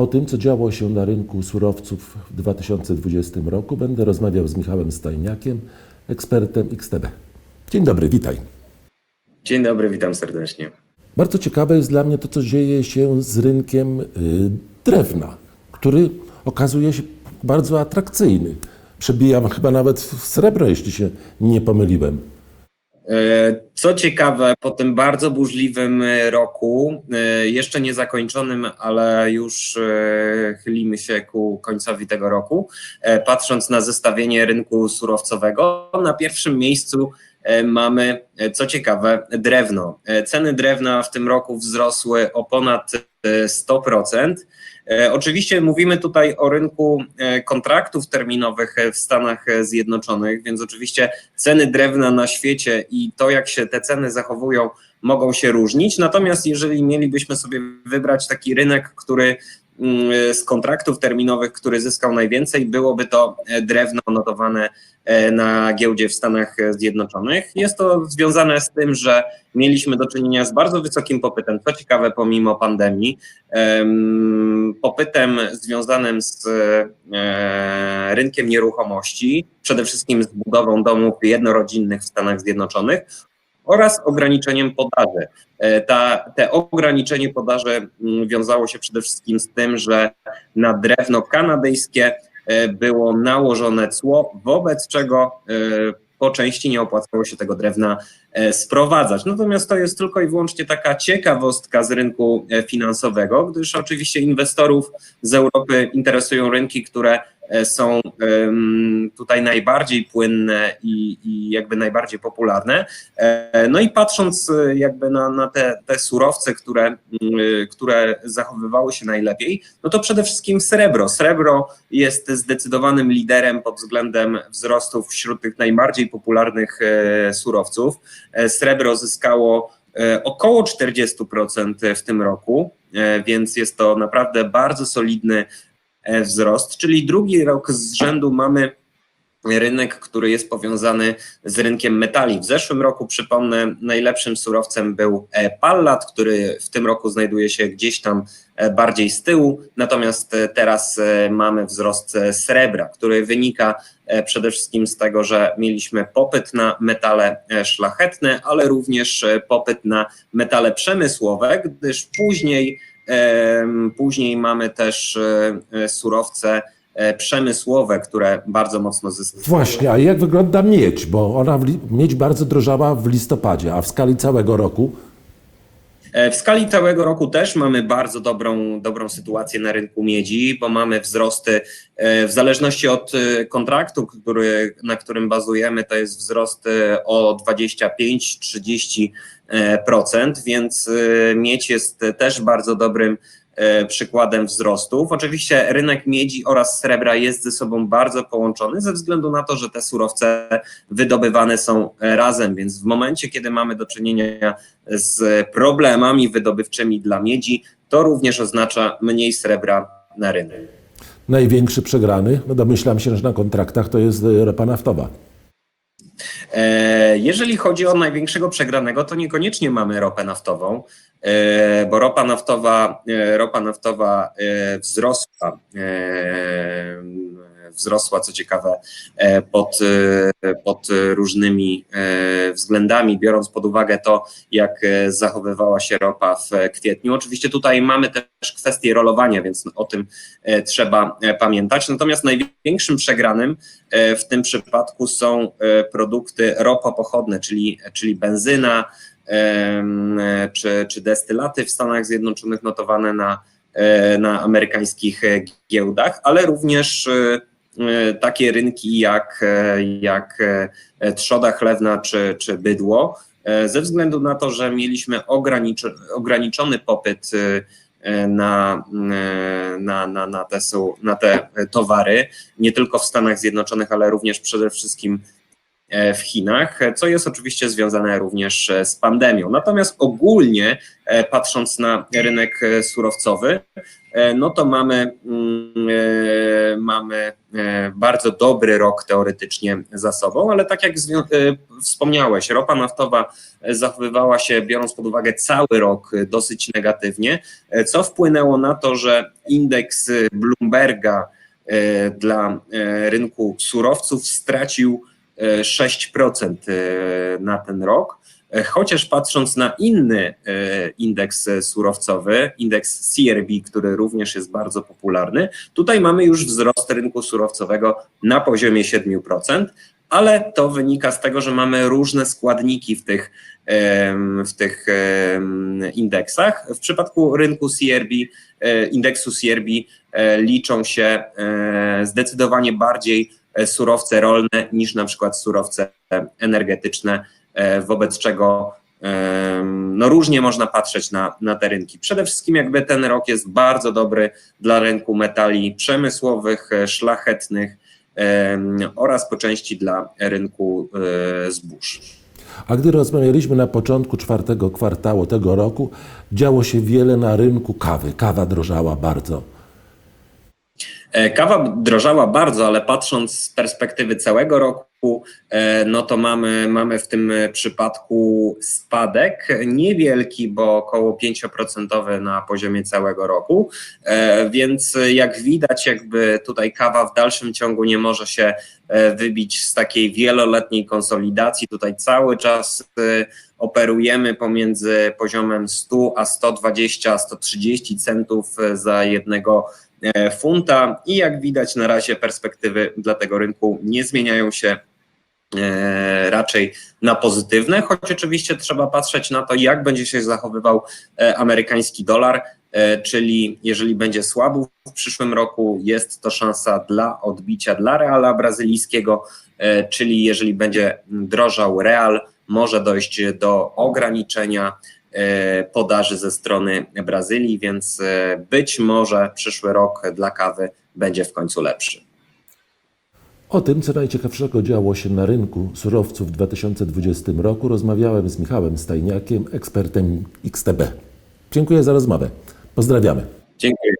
O tym, co działo się na rynku surowców w 2020 roku, będę rozmawiał z Michałem Stajniakiem, ekspertem XTB. Dzień dobry, witaj. Dzień dobry, witam serdecznie. Bardzo ciekawe jest dla mnie to, co dzieje się z rynkiem y, drewna, który okazuje się bardzo atrakcyjny. Przebija chyba nawet w srebro, jeśli się nie pomyliłem. E, Co ciekawe, po tym bardzo burzliwym e, roku, e, jeszcze nie zakończonym, ale już chylimy się ku końcowi tego roku, patrząc na zestawienie rynku surowcowego, na pierwszym miejscu mamy, co ciekawe, drewno. Ceny drewna w tym roku wzrosły o ponad 100%. E, Oczywiście mówimy tutaj o rynku e, kontraktów terminowych e, w Stanach Zjednoczonych, więc oczywiście ceny drewna na świecie i to, jak się te ceny zachowują, mogą się różnić. Natomiast jeżeli mielibyśmy sobie wybrać taki rynek, który z kontraktów terminowych, który zyskał najwięcej, byłoby to e, drewno notowane e, na giełdzie w Stanach Zjednoczonych. Jest to związane z tym, że mieliśmy do czynienia z bardzo wysokim popytem, co ciekawe, pomimo pandemii, em, popytem związanym z e, rynkiem nieruchomości, przede wszystkim z budową domów jednorodzinnych w Stanach Zjednoczonych oraz ograniczeniem podaży. E, Ta, te ograniczenie podaży mm, wiązało się przede wszystkim z tym, że na drewno kanadyjskie e, było nałożone cło, wobec czego e, po części nie opłacało się tego drewna sprowadzać. Natomiast to jest tylko i wyłącznie taka ciekawostka z rynku finansowego, gdyż oczywiście inwestorów z Europy interesują rynki, które są em, tutaj najbardziej płynne i, i jakby najbardziej popularne. E, No i patrząc e, jakby na, na te, te surowce, które, mm, e, które zachowywały się najlepiej, no to przede wszystkim srebro. Srebro jest zdecydowanym liderem pod względem wzrostów wśród tych najbardziej popularnych e, surowców. E, Srebro zyskało e, około 40% w tym roku, e, więc jest to naprawdę bardzo solidny e, wzrost, czyli drugi rok z rzędu mamy rynek, który jest powiązany z rynkiem metali. W zeszłym roku, przypomnę, najlepszym surowcem był e, pallat, który w tym roku znajduje się gdzieś tam e, bardziej z tyłu, natomiast e, teraz e, mamy wzrost e, srebra, który wynika e, przede wszystkim z tego, że mieliśmy popyt na metale e, szlachetne, ale również e, popyt na metale przemysłowe, gdyż później, później mamy też e, e, surowce e, przemysłowe, które bardzo mocno zyskały. Właśnie, a jak wygląda miedź? Bo ona miedź bardzo drożała w listopadzie, a w skali całego roku W skali całego roku też mamy bardzo dobrą, dobrą sytuację na rynku miedzi, bo mamy wzrosty e, w zależności od e, kontraktu, który, na którym bazujemy, to jest wzrost e, o 25-30%, więc e, miedź jest też bardzo dobrym e, przykładem wzrostów. Oczywiście rynek miedzi oraz srebra jest ze sobą bardzo połączony ze względu na to, że te surowce wydobywane są e, razem, więc w momencie, kiedy mamy do czynienia z problemami wydobywczymi dla miedzi, to również oznacza mniej srebra na rynku. największy przegrany, no domyślam się, że na kontraktach to jest e, ropa naftowa. E, Jeżeli chodzi o największego przegranego, to niekoniecznie mamy ropę naftową, e, bo ropa naftowa, e, ropa naftowa wzrosła, wzrosła co ciekawe e, pod, e, pod różnymi e, względami, biorąc pod uwagę to, jak zachowywała się ropa w kwietniu. Oczywiście tutaj mamy też kwestię rolowania, więc o tym trzeba pamiętać. Natomiast największym przegranym w tym przypadku są produkty ropopochodne, czyli, czyli benzyna czy, czy destylaty w Stanach Zjednoczonych notowane na, na amerykańskich giełdach, ale również takie rynki jak, e, jak e, trzoda chlewna czy, czy bydło, e, ze względu na to, że mieliśmy ograniczo- ograniczony popyt e, e, na, e, na, na, na, te, na te towary, nie tylko w Stanach Zjednoczonych, ale również przede wszystkim e, w Chinach, e, co jest oczywiście związane również e, z pandemią. Natomiast ogólnie e, patrząc na rynek e, surowcowy, e, no to mamy, mm, e, mamy e, bardzo dobry rok teoretycznie za sobą, ale tak jak e, wspomniałeś, ropa naftowa e, zachowywała się, biorąc pod uwagę cały rok, e, dosyć negatywnie, e, co wpłynęło na to, że indeks e, Bloomberga e, dla e, rynku surowców stracił e, 6% e, na ten rok. E, Chociaż patrząc na inny e, indeks e, surowcowy, indeks CRB, który również jest bardzo popularny, tutaj mamy już wzrost rynku surowcowego na poziomie 7%, ale to wynika z tego, że mamy różne składniki w tych, w tych indeksach. W przypadku rynku CRB, indeksu CRB liczą się zdecydowanie bardziej surowce rolne niż na przykład surowce energetyczne, wobec czego em, no różnie można patrzeć na, na te rynki. Przede wszystkim jakby ten rok jest bardzo dobry dla rynku metali przemysłowych, e, szlachetnych oraz po części dla rynku e, zbóż. A gdy rozmawialiśmy na początku czwartego kwartału tego roku, działo się wiele na rynku kawy. Kawa drożała bardzo. E, Kawa drożała bardzo, ale patrząc z perspektywy całego roku, e, no to mamy, mamy w tym przypadku spadek niewielki, bo około 5% na poziomie całego roku, E, więc jak widać, jakby tutaj kawa w dalszym ciągu nie może się e, wybić z takiej wieloletniej konsolidacji. Tutaj cały czas e, operujemy pomiędzy poziomem 100 a 120, 130 centów e, za jednego e, funta. I jak widać na razie perspektywy dla tego rynku nie zmieniają się. e, raczej na pozytywne, choć oczywiście trzeba patrzeć na to, jak będzie się zachowywał e, amerykański dolar, e, czyli jeżeli będzie słabo w przyszłym roku, jest to szansa dla odbicia dla reala brazylijskiego, e, czyli jeżeli będzie drożał real, może dojść do ograniczenia e, podaży ze strony Brazylii, więc e, być może przyszły rok dla kawy będzie w końcu lepszy. O tym, co najciekawszego działo się na rynku surowców w 2020 roku, rozmawiałem z Michałem Stajniakiem, ekspertem XTB. Dziękuję za rozmowę. Pozdrawiamy. Dziękuję.